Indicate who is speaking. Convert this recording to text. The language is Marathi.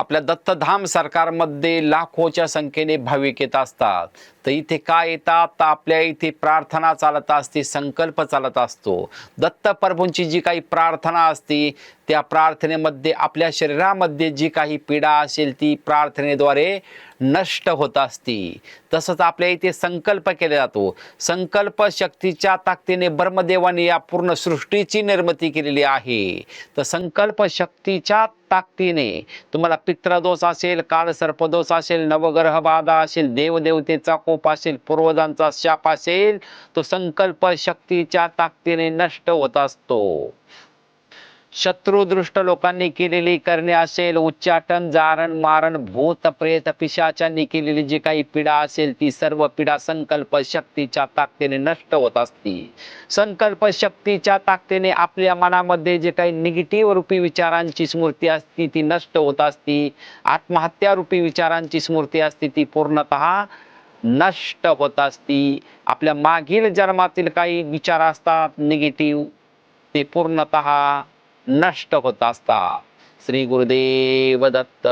Speaker 1: आपल्या दत्तधाम सरकारमध्ये लाखोच्या संख्येने भाविक येत असतात. तर इथे काय येतात? तर आपल्या इथे प्रार्थना चालत असते संकल्प चालत असतो. दत्त प्रभूंची जी काही प्रार्थना असते त्या प्रार्थनेमध्ये आपल्या शरीरामध्ये जी काही पीडा असेल ती प्रार्थनेद्वारे नष्ट होत असते. तसंच आपल्या इथे संकल्प केला जातो. संकल्प शक्तीच्या ताकदीने ब्रह्मदेवाने या पूर्ण सृष्टीची निर्मिती केलेली आहे. तर संकल्प शक्तीच्या ताकदीने तुम्हाला पित्रदोष असेल काळ सर्पदोष असेल नवग्रह बाधा असेल देवदेवतेचा कोप असेल पूर्वजांचा शाप असेल तो संकल्प शक्तीच्या ताकदीने नष्ट होत असतो. शत्रुदृष्ट लोकांनी केलेली करणे असेल उच्चाटन जारण मारण भूत प्रेत पिशाचांनी केलेली जी काही पीडा असेल ती सर्व पीडा संकल्प शक्तीच्या ताकदीने नष्ट होत असते. संकल्प शक्तीच्या ताकदीने आपल्या मनामध्ये जे काही निगेटिव्ह रूपी विचारांची स्मृती असती ती नष्ट होत असती. आत्महत्या रूपी विचारांची स्मृती असते ती पूर्णतः नष्ट होत असती. आपल्या मागील जन्मातील काही विचार असतात निगेटिव्ह ते पूर्णतः नष्ट होत असतात श्री गुरुदेव दत्त.